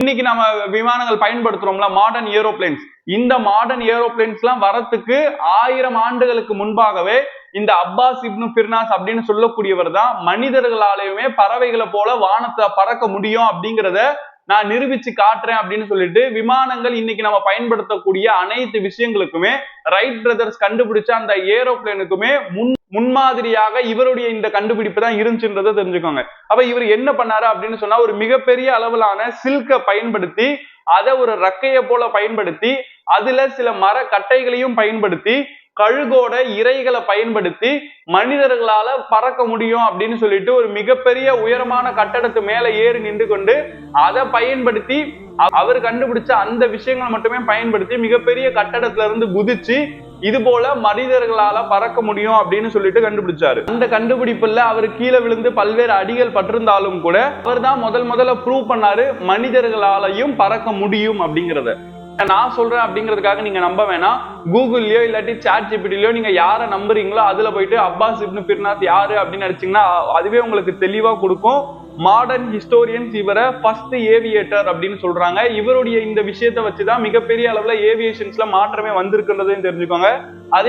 இன்னைக்கு நம்ம விமானங்கள் பயன்படுத்துறோம்ல மாடர்ன் ஏரோப்ளேன்ஸ் இந்த மாடர்ன் ஏரோபிளைன்ஸ் எல்லாம் வரத்துக்கு ஆயிரம் ஆண்டுகளுக்கு முன்பாகவே இந்த அப்பாஸ் இப்னு ஃபிர்னாஸ் அப்படின்னு சொல்லக்கூடியவர் தான் மனிதர்களாலேயுமே பறவைகளை போல வானத்தை பறக்க முடியும் அப்படிங்கிறத நான் நிரூபிச்சு காட்டுறேன் அப்படின்னு சொல்லிட்டு விமானங்கள் இன்னைக்கு நம்ம பயன்படுத்தக்கூடிய அனைத்து விஷயங்களுக்குமே ரைட் பிரதர்ஸ் கண்டுபிடிச்ச அந்த ஏரோப்ளேனுக்குமே முன் முன்மாதிரியாக இவருடைய இந்த கண்டுபிடிப்பு தான் இருந்துச்சுன்றதை தெரிஞ்சுக்கோங்க. அப்ப இவர் என்ன பண்ணாரு அப்படின்னு சொன்னா ஒரு மிகப்பெரிய அளவிலான சில்கை பயன்படுத்தி அதை ஒரு ரக்கையை போல பயன்படுத்தி அதுல சில மர கட்டைகளையும் பயன்படுத்தி கழுகோட இறைகளை பயன்படுத்தி மனிதர்களால பறக்க முடியும் அப்படின்னு சொல்லிட்டு ஒரு மிகப்பெரிய உயரமான கட்டடத்து மேல ஏறி நின்று கொண்டு அதை பயன்படுத்தி அவர் கண்டுபிடிச்ச அந்த விஷயங்களை மட்டுமே பயன்படுத்தி மிகப்பெரிய கட்டடத்துல இருந்து குதிச்சு இது போல மனிதர்களால பறக்க முடியும் அப்படின்னு சொல்லிட்டு கண்டுபிடிச்சாரு. அந்த கண்டுபிடிப்புல அவர் கீழே விழுந்து பல்வேறு அடிகள் பட்டிருந்தாலும் கூட அவர் தான் முதல் முதல்ல ப்ரூவ் பண்ணாரு மனிதர்களாலையும் பறக்க முடியும் அப்படிங்கறத. நான் சொல்றேன் அப்படிங்கிறதுக்காக நீங்க நம்ப வேணாம். கூகுள்லயோ இல்லாட்டி சாட் ஜிபிடிலயோ நீங்க யாரை நம்புறீங்களோ அதுல போயிட்டு அப்பாஸ் இப்னு ஃபிர்னாஸ் யாரு அப்படின்னு அடிச்சீங்கன்னா அதுவே உங்களுக்கு தெளிவா கொடுக்கும். மாடர்ன் ஹிஸ்டோரியன்ஸ் இவரை ஃபர்ஸ்ட் ஏவியேட்டர் அப்படின்னு சொல்றாங்க. இவருடைய இந்த விஷயத்தை வச்சுதான் மிகப்பெரிய அளவுல ஏவியேஷன்ஸ்ல மாற்றமே வந்திருக்குன்றதையும் தெரிஞ்சுக்கோங்க. அதே